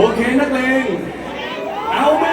โอเคนักเลงเอาไห